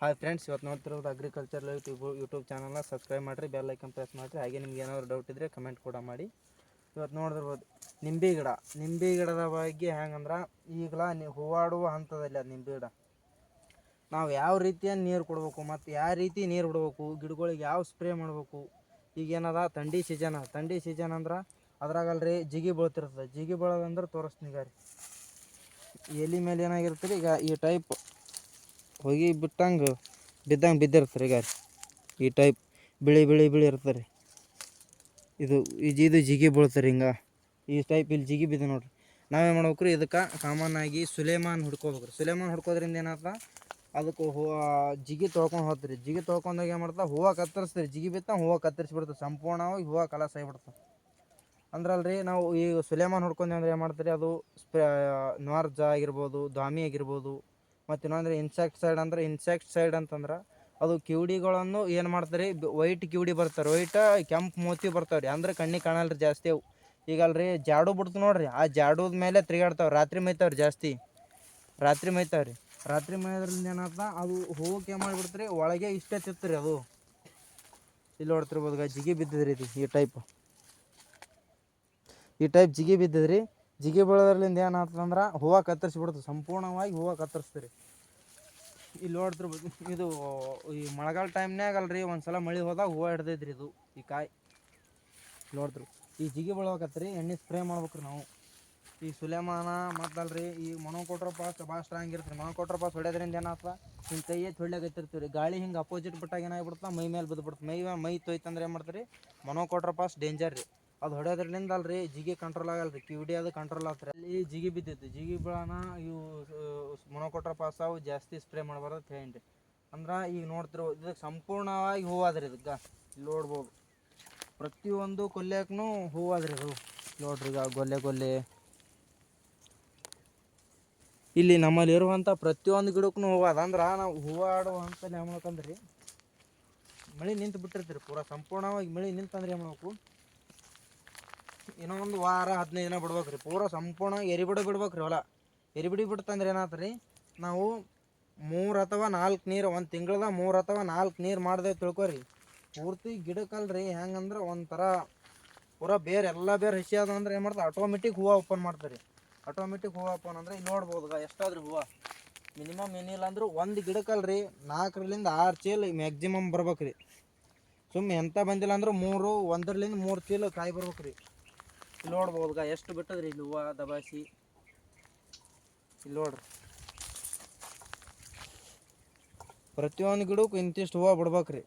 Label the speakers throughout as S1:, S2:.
S1: Hi friends ಇವತ್ತು ನೋಡ್ತಿರೋದು agriculture YouTube YouTube ಚಾನಲ್ನ ಸಬ್ಸ್ಕ್ರೈಬ್ ಮಾಡಿರಿ ಬೆಲ್ ಐಕನ್ ಪ್ರೆಸ್ ಮಾಡಿರಿ. ಹಾಗೆ ನಿಮ್ಗೆ ಏನಾದರೂ ಡೌಟ್ ಇದ್ದರೆ ಕಮೆಂಟ್ ಕೂಡ ಮಾಡಿ. ಇವತ್ತು ನೋಡಿರ್ಬೋದು ನಿಂಬೆ ಗಿಡ. ನಿಂಬೆ ಗಿಡದ ಬಗ್ಗೆ ಹೆಂಗಂದ್ರೆ, ಈಗಲ ನೀವು ಹೂವಾಡುವ ಹಂತದಲ್ಲಿ ಅದು ನಿಂಬೆ ಗಿಡ. ನಾವು ಯಾವ ರೀತಿಯ ನೀರು ಕೊಡಬೇಕು, ಮತ್ತು ಯಾವ ರೀತಿ ನೀರು ಬಿಡಬೇಕು, ಗಿಡಗಳಿಗೆ ಯಾವ ಸ್ಪ್ರೇ ಮಾಡಬೇಕು, ಈಗ ಏನದ, ಥಂಡಿ ಸೀಸನ್ ಅದ ಥಂಡಿ ಸೀಸನ್ ಅಂದ್ರೆ ಅದ್ರಾಗಲ್ರಿ ಜಿಗಿ ಬೀಳ್ತಿರ್ತದೆ. ಜಿಗಿ ಬೀಳೋದಂದ್ರೆ ತೋರಿಸ್ತೀನಿ ಗಾರಿ. ಎಲೆ ಮೇಲೆ ಏನಾಗಿರ್ತೀರಿ ಈಗ ಈ ಟೈಪ್ ಹೋಗಿ ಬಿಟ್ಟಂಗೆ ಬಿದ್ದಂಗೆ ಬಿದ್ದಿರ್ತಾರೆ ಗಾರಿ ಈ ಟೈಪ್ ಬಿಳಿ ಬಿಳಿ ಬಿಳಿ ಇರ್ತಾರೆ ಇದು ಇದು ಜೀದು ಜಿಗಿ ಬೀಳ್ತಾರೆ ಹಿಂಗೆ. ಈ ಟೈಪ್ ಇಲ್ಲಿ ಜಿಗಿ ಬಿದ್ದು ನೋಡ್ರಿ. ನಾವೇನು ಮಾಡ್ಬೇಕ್ರಿ ಇದಕ್ಕೆ ಕಾಮನ್ ಆಗಿ ಸುಲೇಮಾನ್ ಹುಡ್ಕೋಬೇಕ್ರಿ. ಸುಲೇಮಾನ್ ಹುಡ್ಕೋದ್ರಿಂದ ಏನಾಗ್ತದೆ? ಅದಕ್ಕೆ ಹೂ ಜಿಗಿ ತೊಳ್ಕೊಂಡು ಹೋಗ್ತೀರಿ ಜಿಗಿ ತೊಳ್ಕೊಂಡಾಗ ಏನು ಮಾಡ್ತಾ ಹೂವು ಕತ್ತರಿಸ್ತೀರಿ ಜಿಗಿ ಬಿತ್ತ ಹೂವು ಕತ್ತರಿಸ್ಬಿಡ್ತಾರೆ ಸಂಪೂರ್ಣವಾಗಿ ಹೂವು ಕಲಸ ಆಗಿಬಿಡ್ತದೆ ಅಂದ್ರಲ್ರಿ ನಾವು ಈ ಸುಲೇಮಾನ್ ಹುಡ್ಕೊಂಡ್ವಿ ಅಂದ್ರೆ ಏನು ಮಾಡ್ತೀರಿ? ಅದು ಸ್ಪ್ರೇ ನಾರ್ಜ ಆಗಿರ್ಬೋದು ದಾಮಿ ಆಗಿರ್ಬೋದು ಮತ್ತು ಇನ್ನೊಂದ್ರೆ ಇನ್ಸೆಕ್ಟ್ಸೈಡ್ ಅಂದ್ರೆ ಇನ್ಸೆಕ್ಟ್ ಸೈಡ್ ಅಂತಂದ್ರೆ ಅದು ಕಿವಿಡಿಗಳನ್ನು ಏನು ಮಾಡ್ತಾರೆ ವೈಟ್ ಕಿವಿಡಿ ಬರ್ತಾರೆ ವೈಟ್ ಕೆಂಪು ಮೋತಿ ಬರ್ತಾವ್ರಿ. ಅಂದ್ರೆ ಕಣ್ಣಿಗೆ ಕಾಣಲ್ರಿ ಜಾಸ್ತಿ ಅವು. ಈಗ ಅಲ್ರಿ ಜಾಡು ಬಿಡ್ತು ನೋಡ್ರಿ, ಆ ಜಾಡುದ ಮೇಲೆ ತಿರುಗಾಡ್ತಾವೆ, ರಾತ್ರಿ ಮೇಯ್ತಾವ್ರಿ ಜಾಸ್ತಿ. ರಾತ್ರಿ ಮೇಯ್ತಾವ್ರಿ. ರಾತ್ರಿ ಮೇಯೋದ್ರಿಂದ ಏನಾಗ್ತದ, ಅದು ಹೋಗಕ್ಕೆ ಏನು ಮಾಡಿಬಿಡ್ತ್ರಿ, ಒಳಗೆ ಇಷ್ಟೇ ತಿತ್ತರಿ ಅದು. ಇಲ್ಲಿ ನೋಡ್ತಿರ್ಬೋದು ಜಿಗಿ ಬಿದ್ದಿದ್ರಿ ಇದು, ಈ ಟೈಪ್ ಈ ಟೈಪ್ ಜಿಗಿ ಬಿದ್ದಿದ್ರಿ. ಜಿಗಿ ಬೀಳೋದ್ರಲ್ಲಿಂದ ಏನಾಗ್ತದಂದ್ರೆ ಹೂವು ಬಿಡುತ್ತೆ ಸಂಪೂರ್ಣವಾಗಿ ಹೂವು ಕತ್ತರಿಸ್ತೀರಿ. ಇಲ್ಲಿ ನೋಡಿದ್ರ ಇದು ಈ ಮಳೆಗಾಲ ಟೈಮ್ನ್ಯಾಗ ಅಲ್ರಿ ಒಂದ್ಸಲ ಮಳೆ ಹೋದಾಗ ಹೂವು ಹಿಡ್ದೈತ್ರಿ ಇದು, ಈ ಕಾಯಿ. ನೋಡಿದ್ರು ಈ ಜಿಗಿ ಬೆಳಬೇಕತ್ರಿ ಎಣ್ಣೆ ಸ್ಪ್ರೇ ಮಾಡ್ಬೇಕ್ರಿ ನಾವು. ಈ ಸುಲೇಮಾನ ಮತ್ತಲ್ರಿ, ಈ ಮೊನೋಕೊಟ್ರ ಪಾಸ್ ಭಾಳ ಸ್ಟ್ರಾಂಗ್ ಇರ್ತೀರಿ ಮೊನೋಕೊಟ್ರ ಪಾಸ್ ಹೊಡೆಯೋದ್ರಿಂದ ಏನಾಗ್ತದ? ಹಿಂಗೆ ಕೈಯೇ ತೊಳ್ಯಾಗತ್ತಿರ್ತೀವಿ ರೀ ಗಾಳಿ ಹಿಂಗೆ ಅಪೋಸಿಟ್ ಬಿಟ್ಟಾಗ ಏನಾಗ್ಬಿಡ್ತಾ ಮೈ ಮೇಲೆ ಬಿದ್ದುಬಿಡ್ತು ಮೈ, ಮೇ- ತೊಯ್ತಂದ್ರೆ ಏನು ಮಾಡ್ತೀರಿ? ಮೊನೋಕೊಟ್ರ ಪಾಸ್ ಡೇಂಜರ್ ರೀ. ಅದು ಹೊಡೆಯೋದ್ರಲ್ಲಿಂದ ಅಲ್ರಿ ಜಿಗಿ ಕಂಟ್ರೋಲ್ ಆಗಲ್ಲ ರೀ ಕಿವಿಡಿ ಅದು ಕಂಟ್ರೋಲ್ ಆಗ್ತಾರೆ ಅಲ್ಲಿ ಜಿಗಿ ಬಿದ್ದಿತ್ತು, ಜಿಗಿ ಬೀಳೋಣ ಇವು ಮೊನೋಕೊಟ್ರ ಪಾಸ್ ಅವು ಜಾಸ್ತಿ ಸ್ಪ್ರೇ ಮಾಡಬಾರ್ದು ಅಂತ ಹೇಳಿ ಅಂದ್ರೆ ಈಗ ನೋಡ್ತಿರೋ ಇದಕ್ಕೆ ಸಂಪೂರ್ಣವಾಗಿ ಹೂವಾದ್ರಿ ಇದಕ್ಕೆ. ನೋಡ್ಬೋದು. ಪ್ರತಿಯೊಂದು ಕೊಲ್ಯಕ್ಕೂ ಹೂವಾದ್ರಿ ಇದು. ನೋಡ್ರಿ ಈಗ ಗೊಲ್ಲೆ ಗೊಲ್ಲೆ. ಇಲ್ಲಿ ನಮ್ಮಲ್ಲಿ ಇರುವಂಥ ಪ್ರತಿಯೊಂದು ಗಿಡಕ್ಕೂ ಹೂವು ಅದ ಅಂದ್ರೆ ನಾವು ಹೂವು ಆಡುವಂಥ ಏನು ಮಾಡ್ಬೇಕಂದ್ರಿ ಮಳೆ ನಿಂತು ಬಿಟ್ಟಿರ್ತೀರಿ ಪೂರಾ, ಸಂಪೂರ್ಣವಾಗಿ ಮಳೆ ನಿಂತಂದ್ರೆ ಏನು ಮಾಡ್ಬೇಕು ಇನ್ನೂ ಒಂದು ವಾರ, ಹದಿನೈದು ದಿನ ಬಿಡ್ಬೇಕು ರೀ ಪೂರ ಸಂಪೂರ್ಣ ಎರಿಬಿಡ ಬಿಡ್ಬೇಕು ರೀ ಹೊಲ. ಎರಿಬಿಡಿ ಬಿಡ್ತಂದ್ರೆ ಏನಾಯ್ತು ರೀ ನಾವು ಮೂರು ಅಥವಾ ನಾಲ್ಕು ನೀರು, ಒಂದು ತಿಂಗಳದ ಮೂರು ಅಥವಾ ನಾಲ್ಕು ನೀರು ಮಾಡಿದೆ ತಿಳ್ಕೊರಿ. ಪೂರ್ತಿ ಗಿಡಕ್ಕಲ್ರಿ, ಹೆಂಗಂದ್ರೆ ಒಂಥರ ಪೂರ ಬೇರೆ, ಎಲ್ಲ ಬೇರೆ ಹಸಿ ಅದ ಅಂದ್ರೆ ಏನು ಮಾಡ್ತಾರೆ ಆಟೋಮೆಟಿಕ್ ಹೂವು ಓಪನ್ ಮಾಡ್ತಾರೆ. ಆಟೋಮೆಟಿಕ್ ಹೂವು ಓಪನ್ ಅಂದ್ರೆ ಇಲ್ಲಿ ನೋಡ್ಬೋದು ಎಷ್ಟಾದ್ರಿ ಹೂವು. ಮಿನಿಮಮ್ ಏನಿಲ್ಲ ಅಂದ್ರೆ ಒಂದು ಗಿಡಕ್ಕಲ್ರಿ, ನಾಲ್ಕರಿಂದ ಆರು ಚೀಲ ಮ್ಯಾಕ್ಸಿಮಮ್ ಬರ್ಬೇಕು ರೀ ಸುಮ್ಮನೆ ಎಂತ ಬಂದಿಲ್ಲ ಅಂದ್ರೆ ಮೂರು, ಒಂದರಿಂದ ಮೂರು ಚೀಲ ಕಾಯಿ ಬರ್ಬೇಕು ರೀ ನೋಡ್ಬೋದ್ಗ ಎಷ್ಟು ಬಿಟ್ಟದ್ರಿ ಇಲ್ಲಿ ಹೂವು ದಬಾಸಿ? ಇಲ್ಲಿ ನೋಡ್ರಿ. ಪ್ರತಿಯೊಂದು ಗಿಡಕ್ಕೂ ಇಂತಿಷ್ಟು ಹೂವು ಬಿಡ್ಬೇಕ್ರಿ.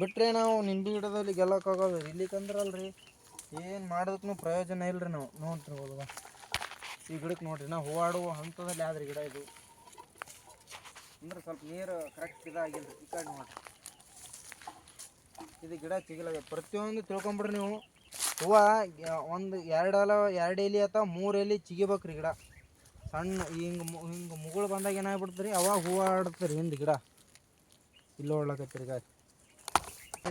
S1: ಬಿಟ್ರೆ ನಾವು ನಿಂಬೆ ಗಿಡದಲ್ಲಿ ಗೆಲ್ಲಕ್ಕಾಗೋದು ಇಲ್ಲಿಕಂದ್ರಲ್ರಿ ಏನು ಮಾಡೋದಕ್ಕೂ ಪ್ರಯೋಜನ ಇಲ್ಲರಿ ನಾವು. ನೋಡ್ತಿರ್ಬೋದ ಈ ಗಿಡಕ್ಕೆ ನೋಡ್ರಿ ನಾವು ಹೂವಾಡುವ ಹಂತದಲ್ಲಿ ಆದ್ರಿ ಗಿಡ ಇದು. ಅಂದ್ರೆ ಸ್ವಲ್ಪ ನೀರು ಕರೆಕ್ಟ್ ಇದಾಗಿಲ್ಲರಿ ಈ ಕಡೆ ನೋಡ್ರಿ. ಇದು ಗಿಡ ಸಿಗಲ್ಲ ಪ್ರತಿಯೊಂದು ತಿಳ್ಕೊಂಬಿಡ್ರಿ ನೀವು. ಹೂವ ಒಂದು ಎರಡು ಅಲ, ಎರಡು ಎಲೆ ಅಥವಾ ಮೂರು ಎಲೆ ಚಿಗಿಬೇಕ್ರಿ ಗಿಡ. ಸಣ್ಣ, ಹಿಂಗೆ ಹಿಂಗೆ ಮುಗುಳು ಬಂದಾಗ ಏನಾಗ್ಬಿಡ್ತು ರೀ ಅವಾಗ ಹೂವು ಆಡ್ತಾರೆ ಹಿಂದೆ ಗಿಡ. ಇಲ್ಲಿ ರೀ ಗಾಯ.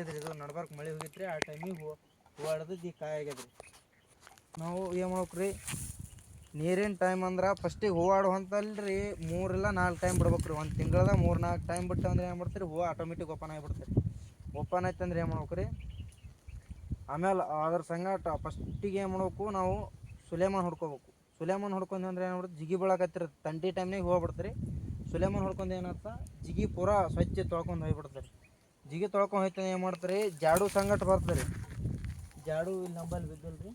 S1: ರೀ ಇದು ನಡ್ಬಾರ್ಕ ಮಳೆ ಹೋಗಿತ್ರಿ, ಆ ಟೈಮಿಗೆ ಹೂವು ಹೂವು ಆಡೋದು ಈ ಕಾಯಿ ಆಗ್ಯದ್ರಿ. ನಾವು ಏನು ಮಾಡ್ಬೇಕ್ರಿ? ನೀರಿನ ಟೈಮ್ ಅಂದ್ರೆ ಫಸ್ಟಿಗೆ ಹೂವು ಆಡೋ ಹೊಂತಲ್ರಿ ಮೂರಿಲ್ಲ ನಾಲ್ಕು ಟೈಮ್ ಬಿಡ್ಬೇಕು ರೀ ಒಂದು ತಿಂಗಳದ ಮೂರು ನಾಲ್ಕು ಟೈಮ್ ಬಿಟ್ಟು ಅಂದ್ರೆ ಏನು ಮಾಡ್ತೀರಿ? ಹೂವು ಆಟೋಮೆಟಿಕ್ ಓಪನ್ ಆಗಿಬಿಡ್ತೀರಿ ಓಪನ್ ಆಯ್ತು ಅಂದ್ರೆ ಏನು ಮಾಡ್ಬೇಕ್ರಿ? ಆಮೇಲೆ ಅದ್ರ ಸಂಗಟ ಫಸ್ಟಿಗೆ ಏನು ಮಾಡ್ಬೇಕು ನಾವು ಸುಲೇಮಾನ್ ಹೊಡ್ಕೋಬೇಕು. ಸುಲೇಮಾನ್ ಹೊಡ್ಕೊಂಡು ಅಂದ್ರೆ ಏನು ಮಾಡ್ಬೇಕು? ಜಿಗಿ ಬೀಳಕತ್ತಿರುತ್ತೆ. ತಂಡಿ ಟೈಮ್ನಾಗ ಹೋಗ್ಬಿಡ್ತಾರೆ ಸುಲೇಮಾನ್ ಹೊಡ್ಕೊಂಡು ಏನತ್ತ ಜಿಗಿ ಪೂರಾ ಸ್ವಚ್ಛ ತೊಳ್ಕೊಂಡು ಹೋಗ್ಬಿಡ್ತಾರೆ ಜಿಗಿ ತೊಳ್ಕೊಂಡು ಹೋಯ್ತಾನೆ ಏನು ಮಾಡ್ತಾರೆ ಜಾಡು ಸಂಗಟ ಬರ್ತಾರೆ ಜಾಡು ಇಲ್ಲಿ ನಂಬಲ್ಲಿ ಬಿದ್ದಲ್ರಿ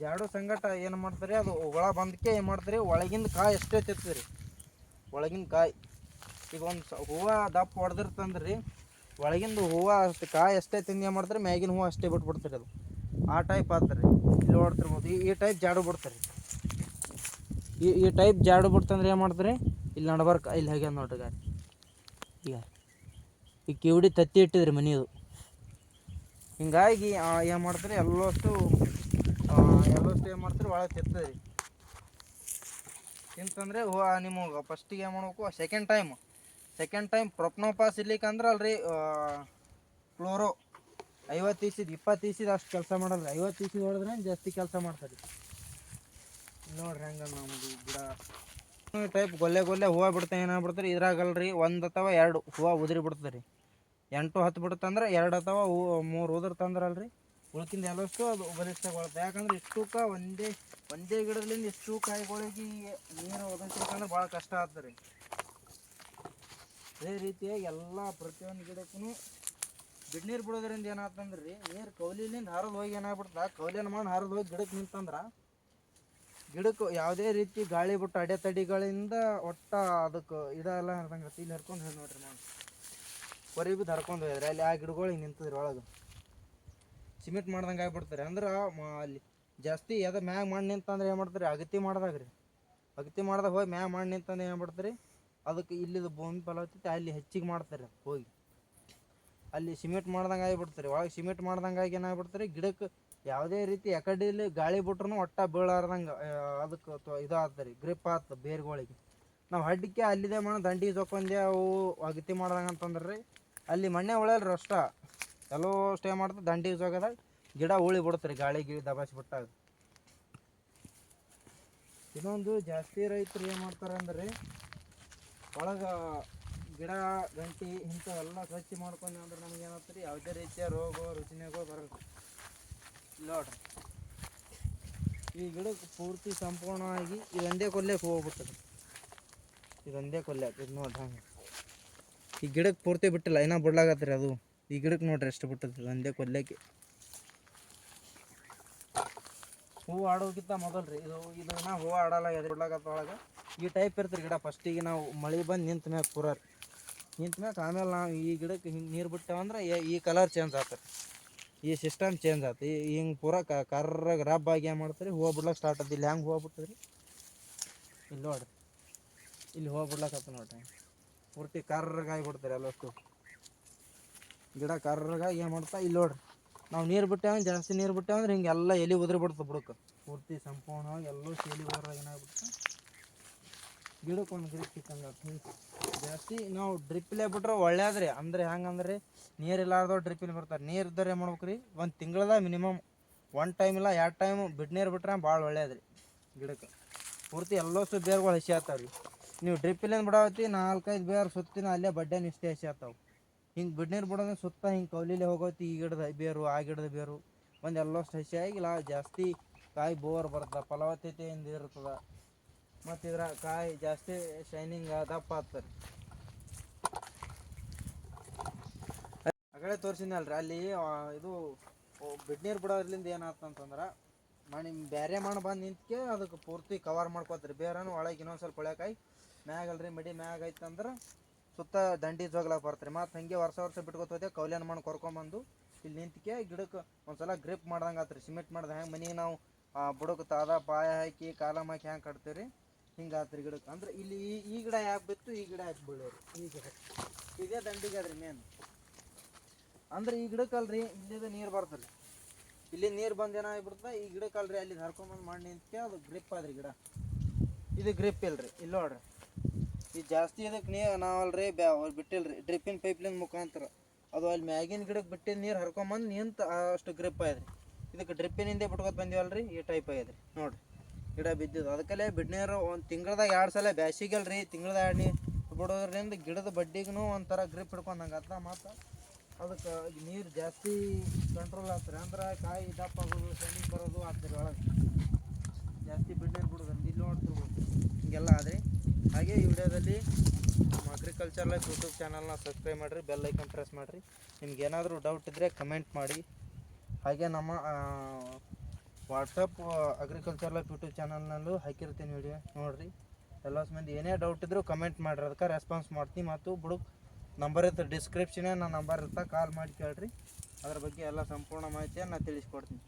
S1: ಜಾಡು ಸಂಗಟ ಏನು ಮಾಡ್ತಾರೆ ಅದು ಒಳ ಬಂದಕ್ಕೆ ಏನು ಮಾಡ್ತಾರೆ ಒಳಗಿಂದ ಕಾಯಿ ಎಷ್ಟೇ ತಿರ್ತದೆ ಒಳಗಿನ ಕಾಯಿ. ಈಗ ಒಂದು ಹೂವು ದಪ್ಪ ಹೊಡೆದಿರ್ತಂದ್ರಿ. ಒಳಗಿಂದ ಹೂವು ಅಷ್ಟು ಕಾಯಿ ಅಷ್ಟೇ ತಿಂದು ಮಾಡ್ತಾರೆ, ಮ್ಯಾಗಿನ ಹೂವು ಅಷ್ಟೇ ಬಿಟ್ಬಿಡ್ತಾರೆ ಅದು. ಆ ಟೈಪ್ ಆಗ್ತಾರೆ ಇಲ್ಲಿ ಓಡ್ತಿರ್ಬೋದು ಈ ಟೈಪ್ ಜಾಡು ಬಿಡ್ತಾರೆ. ಈ ಈ ಟೈಪ್ ಜಾಡು ಬಿಡ್ತಂದ್ರೆ ಏನು ಮಾಡ್ತಾರೆ? ಇಲ್ಲಿ ನಡ್ಬಾರ್ಕ, ಇಲ್ಲಿ ಹಾಗೆ ನೋಡ್ರಿ ಗಾರಿ ಈಗ, ಈ ಕಿವಿಡಿ ತತ್ತಿ ಇಟ್ಟಿದ್ರಿ ಮನೆಯದು ಹಿಂಗಾಗಿ ಏನು ಮಾಡ್ತಾರೆ, ಎಲ್ಲಷ್ಟು ಎಲ್ಲಷ್ಟು ಏನು ಮಾಡ್ತಾರೆ, ಒಳಗೆ ತಿರ್ತದೆ ರೀ ತಿಂತಂದ್ರೆ ಹೂವು ನಿಮಗೆ ಫಸ್ಟಿಗೆ ಏನು ಮಾಡ್ಬೇಕು ಸೆಕೆಂಡ್ ಟೈಮ್ ಸೆಕೆಂಡ್ ಟೈಮ್ ಪ್ರೊಪ್ನೋಪಾಸ್ ಇರ್ಲಿಕ್ಕಂದ್ರೆ ಅಲ್ರಿ ಕ್ಲೋರೋ ಐವತ್ತು ಇಸಿದ, ಇಪ್ಪತ್ತು ಇಸಿದ ಅಷ್ಟು ಕೆಲಸ ಮಾಡಲ್ರಿ. ಐವತ್ತು ಇಸಿದ ಹೊಡೆದ್ರೆ ಜಾಸ್ತಿ ಕೆಲಸ ಮಾಡ್ತಾರೆ? ನೋಡ್ರಿ ಹೆಂಗ ನಮ್ಮದು ಗಿಡ. ಟೈಪ್ ಗೊಲ್ಲೆ ಗೊಲ್ಲೆ ಹೂವು ಬಿಡ್ತಾ ಏನಾಗ್ಬಿಡ್ತಾರೆ ಇದ್ರಾಗಲ್ರಿ ಒಂದು ಅಥವಾ ಎರಡು ಹೂವು ಉದುರಿ ಬಿಡ್ತದೆ ರೀ ಎಂಟು ಹತ್ತು ಬಿಡುತ್ತಂದ್ರೆ ಎರಡು ಅಥವಾ ಹೂ, ಮೂರು ಉದುರ್ತಂದ್ರಲ್ರಿ ಉಳ್ಕಿಂದ ಎಲ್ಲಷ್ಟು ಅದು ಬಲಿಷ್ಠಗೊಳ್ಳುತ್ತೆ ಯಾಕಂದ್ರೆ ಇಷ್ಟೂಕ ಒಂದೇ ಒಂದೇ ಗಿಡದಿಂದ ಇಷ್ಟು ಕಾಯಿಗಳಿಗೆ ನೀರು ಒದಗಿಸ್ಬೇಕಂದ್ರೆ ಭಾಳ ಕಷ್ಟ ಆಗ್ತದೆ ರೀ ಅದೇ ರೀತಿಯಾಗಿ ಎಲ್ಲ ಪ್ರತಿಯೊಂದು ಗಿಡಕ್ಕೂ ಬಿಡ್ನೀರು ಬಿಡೋದ್ರಿಂದ ಏನಾಗ್ತಂದ್ರೆ ರೀ ನೀರು ಕೌಲಿಲಿಂದ ಹರಿದು ಹೋಗಿ ಏನಾಗ್ಬಿಡ್ತದೆ ಕೌಲಿನ ಮಾಡಿ ಹರಿದು ಹೋಗಿ ಗಿಡಕ್ಕೆ ನಿಂತಂದ್ರೆ ಗಿಡಕ್ಕೆ ಯಾವುದೇ ರೀತಿ ಗಾಳಿ ಬಿಟ್ಟು ಅಡೆತಡಿಗಳಿಂದ ಒಟ್ಟ ಅದಕ್ಕೆ ಇದೆಲ್ಲ ಹರಿದಂಗೆ ಇಲ್ಲಿ ಹರ್ಕೊಂಡು ಹೇಳಿ ನೋಡ್ರಿ ನಾನು ಕೊರಿ ಬಿದ್ದು ಹರ್ಕೊಂಡು ಹೋಗಿದ್ರೆ ಅಲ್ಲಿ ಆ ಗಿಡಗಳು ಹಿಂಗೆ ನಿಂತದ್ರಿ ಒಳಗೆ. ಸಿಮೆಂಟ್ ಮಾಡ್ದಂಗೆ ಆಗ್ಬಿಡ್ತಾರೆ ಅಂದ್ರೆ ಅಲ್ಲಿ ಜಾಸ್ತಿ ಎದ ಮ್ಯಾಗ ಮಾಡಿ ನಿಂತಂದ್ರೆ ಏನು ಮಾಡ್ತಾರೆ ಅಗತಿ ಮಾಡ್ದಾಗ ರೀ ಅಗತಿ ಮಾಡ್ದಾಗ ಹೋಗಿ ಮ್ಯಾಗ ಮಾಡಿ ನಿಂತಂದ್ರೆ ಏನು ಮಾಡ್ತಾರೆ ಅದಕ್ಕೆ ಇಲ್ಲಿದು ಭೂಮಿ ಫಲವತ್ತತೆ ಅಲ್ಲಿ ಹೆಚ್ಚಿಗೆ ಮಾಡ್ತಾರೆ ಹೋಗಿ. ಅಲ್ಲಿ ಸಿಮೆಂಟ್ ಮಾಡ್ದಂಗೆ ಆಗಿಬಿಡ್ತಾರೆ. ಒಳಗೆ ಸಿಮೆಂಟ್ ಮಾಡ್ದಂಗೆ ಆಗಿ ಏನಾಗ್ಬಿಡ್ತಾರೆ, ಗಿಡಕ್ಕೆ ಯಾವುದೇ ರೀತಿ ಎಕಡಿಲಿ ಗಾಳಿ ಬಿಟ್ರು ಒಟ್ಟ ಬೀಳಾರ್ದಂಗೆ ಅದಕ್ಕೆ ಇದು ಆಗ್ತಾರೆ ಗ್ರಿಪ್ ಆಗ್ತದೆ ಬೇರ್ಗಳಿಗೆ. ನಾವು ಹಡ್ಡಿಕೆ ಅಲ್ಲಿದೆ ಮಣ್ಣು ದಂಡಿ ಜೊಕೊಂಡೆ ಅವು ಅಗತಿ ಮಾಡ್ದಂಗೆ ಅಂತಂದ್ರೆ ರೀ ಅಲ್ಲಿ ಮಣ್ಣೆ ಉಳಿಯಲ್ರಿ ಅಷ್ಟ. ಎಲ್ಲೋ ಸ್ಟೇ ಮಾಡ್ತದೆ ದಂಡಿ ಜೋಗದಾಗ ಗಿಡ ಉಳಿ ಬಿಡ್ತಾರೆ ಗಿಳಿ ದಬಾಸಿ ಬಿಟ್ಟಾಗ. ಇನ್ನೊಂದು ಜಾಸ್ತಿ ರೈತರು ಏನು ಮಾಡ್ತಾರೆ ಅಂದ್ರೆ ಒಳಗೆ ಗಿಡ, ಗಂಟಿ ಇಂಥವೆಲ್ಲ ಸ್ವಚ್ಛ ಮಾಡ್ಕೊಂಡು ಅಂದ್ರೆ ನಮ್ಗೆ ಏನಾಗ್ತದೆ? ಯಾವುದೇ ರೀತಿಯ ರೋಗ ರುಚಿನೆಗೋ ಬರಲ್ಲ. ನೋಡ್ರಿ. ಈ ಗಿಡಕ್ಕೆ ಪೂರ್ತಿ ಸಂಪೂರ್ಣವಾಗಿ ಇದೊಂದೇ ಕೊಲ್ಯಕ್ಕೆ ಹೋಗ್ಬಿಡ್ತದೆ. ಇದೊಂದೇ ಕೊಲ್ಯಕ್ಕೆ ಇದು ನೋಡ್ರಿ ಹಂಗೆ. ಈ ಗಿಡಕ್ಕೆ ಪೂರ್ತಿ ಬಿಟ್ಟಿಲ್ಲ ಇನ್ನೂ ಬಿಡ್ಲಾಗತ್ತೀರಿ ಅದು. ಈ ಗಿಡಕ್ಕೆ ನೋಡ್ರಿ ಎಷ್ಟು ಬಿಟ್ಟದ ಇದೊಂದೇ ಕೊಲ್ಯಕ್ಕೆ ಹೂವು ಆಡೋಕ್ಕಿಂತ ಮೊದಲು ರೀ ಇದು ಇದು ನಾ ಹೂವು ಆಡಲ್ಲ ಎದು ಈ ಟೈಪ್ ಇರ್ತದೆ ಗಿಡ. ಫಸ್ಟಿಗೆ ನಾವು ಮಳೆ ಬಂದು ನಿಂತ ಮ್ಯಾಗ ಪೂರ ರೀ ನಿಂತ ಮ್ಯಾಗ ಆಮೇಲೆ ನಾವು ಈ ಗಿಡಕ್ಕೆ ಹಿಂಗೆ ನೀರು ಬಿಟ್ಟೇವಂದ್ರೆ ಈ- ಕಲರ್ ಚೇಂಜ್ ಆಗ್ತದೆ ಈ ಸಿಸ್ಟಮ್ ಚೇಂಜ್ ಆಯ್ತು ಹಿಂಗೆ ಪೂರ ಕರ್ರಾಗ ರಬ್ ಆಗಿ ಏನು ಮಾಡ್ತಾರೆ? ಹೂವು ಬಿಡ್ಲಕ್ಕೆ ಸ್ಟಾರ್ಟ್ ಆಯ್ತು ಇಲ್ಲಿ ಹೆಂಗೆ ಹೂವು ಬಿಡ್ತದೆ ರೀ ಇಲ್ಲಿ ನೋಡ್ರಿ. ಇಲ್ಲಿ ಹೂವು ಬಿಡ್ಲಕ್ಕತ್ತ ನೋಡ್ರಿ. ಪೂರ್ತಿ ಕರ್ರಗೆ ಆಗಿಬಿಡ್ತಾರೆ ಎಲ್ಲಷ್ಟು ಗಿಡ ಕರ್ರಗಾಗಿ ಏನು ಮಾಡ್ತಾ? ಇಲ್ಲಿ ನೋಡ್ರಿ. ನಾವು ನೀರು ಬಿಟ್ಟೇವೆ ಜಾಸ್ತಿ ನೀರು ಬಿಟ್ಟೇವಂದ್ರೆ ಹಿಂಗೆಲ್ಲ ಎಲೆ ಉದುರಿ ಬಿಡ್ತದೆ ಬುಡಕ್ಕೆ ಪೂರ್ತಿ ಸಂಪೂರ್ಣವಾಗಿ ಎಲ್ಲೂ ಎಲೆ ಬರ ಏನಾಗ್ಬಿಡುತ್ತೆ ಗಿಡಕ್ಕೆ ಒಂದು ಗಿಡಕ್ಕೆ ಸಿಕ್ಕಂಗೆ ಜಾಸ್ತಿ ನಾವು ಡ್ರಿಪ್ಲೇ ಬಿಟ್ರೆ ಒಳ್ಳೇದ್ರಿ ಅಂದ್ರೆ ಹೆಂಗಂದ್ರೆ ನೀರು ಇಲ್ಲಾರ್ದವ್ರು ಡ್ರಿಪ್ಪಿಲ್ ಬರ್ತಾರೆ. ನೀರು ಇದ್ದರೆ ಏನು ಮಾಡ್ಬೇಕು ರೀ ಒಂದು ತಿಂಗಳದಾಗ ಮಿನಿಮಮ್ ಒನ್ ಟೈಮ್ ಇಲ್ಲ, ಎರಡು ಟೈಮ್ ಬಿಡ್ ನೀರು ಬಿಟ್ರೆ ಭಾಳ ಒಳ್ಳೇದ್ರಿ ಗಿಡಕ್ಕೆ. ಪೂರ್ತಿ ಎಲ್ಲೋಷ್ಟು ಬೇರ್ಗಳು ಹಸಿ ಆಗ್ತಾವೆ ರೀ ನೀವು ಡ್ರಿಪ್ಪಿಲ್ಲಿಂದ ಬಿಡಾವತ್ತಿ ನಾಲ್ಕೈದು ಬೇರು ಸುತ್ತಿನ ಅಲ್ಲೇ ಬಡ್ಡೆ ನಿಷ್ಠೆ ಹಸಿ ಆಗ್ತಾವೆ. ಹಿಂಗೆ ಬಿಡ್ನೀರು ಬಿಡೋದ್ರೆ ಸುತ್ತ ಹಿಂಗೆ ಕೌಲಿಲೆ ಹೋಗೋತಿ ಈ ಗಿಡದ ಬೇರು, ಆ ಗಿಡದ ಬೇರು. ಒಂದು ಎಲ್ಲಷ್ಟು ಹಸಿ ಆಗಿಲ್ಲ ಜಾಸ್ತಿ ಕಾಯಿ ಬೋರ್ ಬರ್ತದೆ, ಫಲವತ್ತತೆಯಿಂದ ಇರ್ತದೆ. ಮತ್ತು ಇದರ ಕಾಯಿ ಜಾಸ್ತಿ ಶೈನಿಂಗ್ ದಪ್ಪ ಆಗ್ತಾರೆ ಆಗಲೇ ತೋರಿಸಿದ್ನಲ್ರಿ, ಅಲ್ಲಿ ಇದು ಬಿಡ್ನೀರು ಬಿಡೋದ್ರಿಂದ ಏನಾಗ್ತಂತಂದ್ರೆ ಮಣ್ಣಿ ಬೇರೆ ಮಣ್ಣು ಬಂದು ನಿಂತ್ಕೆ ಅದಕ್ಕೆ ಪೂರ್ತಿ ಕವರ್ ಮಾಡ್ಕೋತಾರೆ. ಬೇರೆನೂ ಒಳಗೆ ಇನ್ನೊಂದು ಸ್ವಲ್ಪ ಒಳಕಾಯಿ ಮ್ಯಾಗಲ್ರಿ, ಮಡಿ ಮ್ಯಾಗ ಐತಂದ್ರೆ ಸುತ್ತ ದಂಡಿ ಜೋಗ್ಲಾಗ ಬರ್ತಾರೆ. ಮತ್ತು ಹಂಗೆ ವರ್ಷ ವರ್ಷ ಬಿಟ್ಕೊತೈತೆ, ಕೌಲ್ಯಾನ ಮಣ್ಣು ಕೊರ್ಕೊಂಬಂದು ಇಲ್ಲಿ ನಿಂತ್ಕೆ ಗಿಡಕ್ಕೆ ಒಂದ್ಸಲ ಗ್ರಿಪ್ ಮಾಡ್ದಂಗೆ ಆತ್ರಿ ಸಿಮೆಂಟ್ ಮಾಡ್ದೆ ಹೆಂಗೆ ಮನೆಗೆ ನಾವು ಬುಡಕ್ಕೆ ತಾದ ಪಾಯ ಹಾಕಿ ಕಾಲಮ್ ಹಾಕಿ ಹ್ಯಾಂಗೆ ಕಟ್ತೀವಿ ರೀ ಹಿಂಗೆ ಆತ್ರಿ ಗಿಡಕ್ಕೆ. ಅಂದ್ರೆ ಇಲ್ಲಿ ಈ ಗಿಡ ಯಾಕೆ ಬಿತ್ತು? ಈ ಗಿಡ ಯಾಕೆ ಬೀಳೋರು? ಈ ಗಿಡ. ಇದೇ ದಂಡಿಗೆ ಅದ್ರಿ ಮೇನ್ ಅಂದ್ರೆ ಈ ಗಿಡಕ್ಕಲ್ರಿ ಇಲ್ಲಿದ ನೀರು ಬರ್ತದೆ ಇಲ್ಲಿ ನೀರು ಬಂದು ಏನಾಗ್ಬಿಡ್ತದೆ ಈ ಗಿಡಕ್ಕಲ್ರಿ ಅಲ್ಲಿ ಹರ್ಕೊಂಬಂದು ಮಾಡಿ ನಿಂತ್ಕೆ ಅದು ಗ್ರಿಪ್ ಆದ್ರಿ ಗಿಡ. ಇದು ಗ್ರಿಪ್ ಇಲ್ರಿ. ಇಲ್ಲಿ ನೋಡ್ರಿ. ಈ ಜಾಸ್ತಿ ಇದಕ್ಕೆ ನೀರು ನಾವಲ್ರಿ ಬ್ಯಾ ಬಿಟ್ಟಿಲ್ರಿ. ಡ್ರಿಪ್ಪಿನ ಪೈಪ್ಲಿನ ಮುಖಾಂತರ. ಅದು ಅಲ್ಲಿ ಮ್ಯಾಗಿನ ಗಿಡಕ್ಕೆ ಬಿಟ್ಟಿನ ನೀರು ಹರ್ಕೊಂಬಂದು ನಿಂತು ಅಷ್ಟು ಗ್ರಿಪ್ ಆಯ್ದ್ರಿ ಇದಕ್ಕೆ ಡ್ರಿಪ್ಪಿನಿಂದ ಬಿಟ್ಕೊತ ಬಂದಿವಲ್ರಿ? ಈ ಟೈಪ್ ಆಗ್ಯದ್ರಿ ನೋಡ್ರಿ. ಗಿಡ ಬಿದ್ದಿದ್ದು. ಅದಕ್ಕಲ್ಲೇ ಬಿಡ್ನೀರು ಒಂದು ತಿಂಗಳದಾಗ ಎರಡು ಸಲ ಬ್ಯಾಸಿಗಲ್ರಿ ಎರಡು ನೀರು ಬಿಡೋದ್ರಿಂದ ಗಿಡದ ಬಡ್ಡಿಗೂ ಒಂಥರ ಗ್ರಿಪ್ ಹಿಡ್ಕೊಂಡಂಗೆ. ಮತ್ತು ಅದಕ್ಕೆ ನೀರು ಜಾಸ್ತಿ ಕಂಟ್ರೋಲ್ ಆಗ್ತಾರೆ ಅಂದ್ರೆ ಕಾಯಿ ದಪ್ಪ ಆಗೋದು ಸಣ್ಣ ಬರೋದು ಆಗ್ತದೆ ಒಳಗೆ. ಜಾಸ್ತಿ ಬಿಡ್ನೀರು ಬಿಡೋದ್ರಿಂದ ಇಲ್ಲಿ ನೋಡ್ತಿರ್ಬೋದು ಹಿಂಗೆಲ್ಲ ಆದರೆ ಹಾಗೆ ಈ ವಿಡಿಯೋದಲ್ಲಿ ನಮ್ಮ ಅಗ್ರಿಕಲ್ಚರ್ ಲೈಫ್ ಯೂಟ್ಯೂಬ್ ಚಾನಲ್ನ ಸಬ್ಸ್ಕ್ರೈಬ್ ಮಾಡಿರಿ ಬೆಲ್ ಐಕನ್ ಪ್ರೆಸ್ ಮಾಡಿರಿ. ನಿಮ್ಗೆ ಏನಾದರೂ ಡೌಟ್ ಇದ್ದರೆ ಕಮೆಂಟ್ ಮಾಡಿ. ಹಾಗೆ ನಮ್ಮ ವಾಟ್ಸಪ್ ಅಗ್ರಿಕಲ್ಚರ್ ಲೈಫ್ ಯೂಟ್ಯೂಬ್ ಚಾನಲ್ನಲ್ಲೂ ಹಾಕಿರ್ತೀನಿ ವಿಡಿಯೋ ನೋಡಿರಿ. ಎಲ್ಲ ಮಂದಿ ಏನೇ ಡೌಟ್ ಇದ್ದರೂ ಕಮೆಂಟ್ ಮಾಡ್ರಿ, ಅದಕ್ಕೆ ರೆಸ್ಪಾನ್ಸ್ ಮಾಡ್ತೀನಿ. ಮತ್ತು ಬುಡುಕ್ ನಂಬರ್ ಇರ್ತದೆ ಡಿಸ್ಕ್ರಿಪ್ಷನೇ ನನ್ನ ನಂಬರ್ ಇರ್ತಾ ಕಾಲ್ ಮಾಡಿ ಕೇಳ್ರಿ. ಅದ್ರ ಬಗ್ಗೆ ಎಲ್ಲ ಸಂಪೂರ್ಣ ಮಾಹಿತಿಯನ್ನು ನಾನು ತಿಳಿಸ್ಕೊಡ್ತೀನಿ.